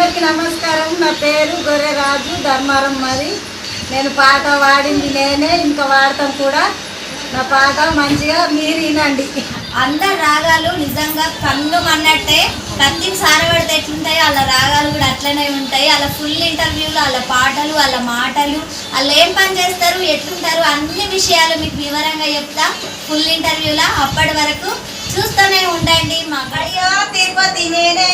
అందరికీ నమస్కారం. నా పేరు గొర్రెరాజు ధర్మారం మరి. నేను పాట వాడింది నేనే ఇంకా వాడతాం కూడా. నా పాట మంచిగా మీరు వినండి. అందరు రాగాలు నిజంగా కంగం అన్నట్టే కత్తికి సారబడితే ఎట్లుంటాయి? వాళ్ళ రాగాలు కూడా అట్లనే ఉంటాయి. వాళ్ళ ఫుల్ ఇంటర్వ్యూలు వాళ్ళ పాటలు వాళ్ళ మాటలు వాళ్ళు ఏం పని చేస్తారు ఎట్లుంటారు అన్ని విషయాలు మీకు వివరంగా చెప్తా. ఫుల్ ఇంటర్వ్యూలా అప్పటి వరకు చూస్తూనే ఉండండి. మా తిరుపతి నేనే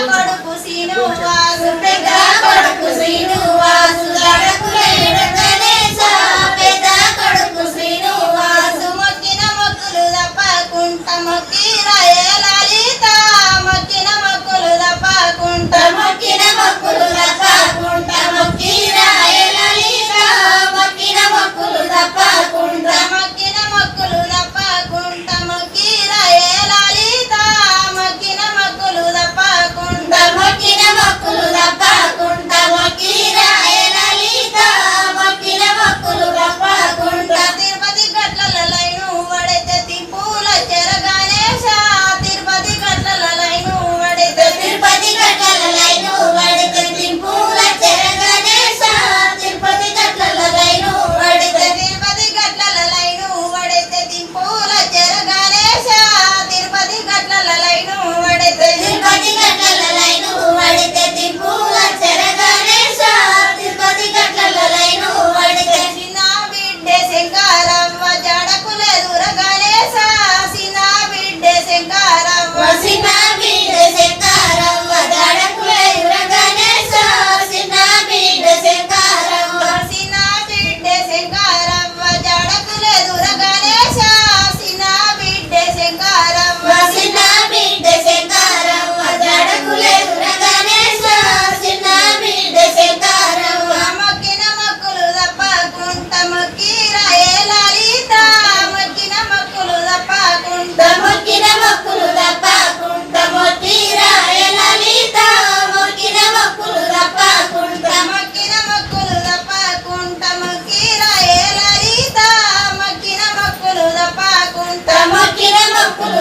Muchas. Karam Vasina Yeah.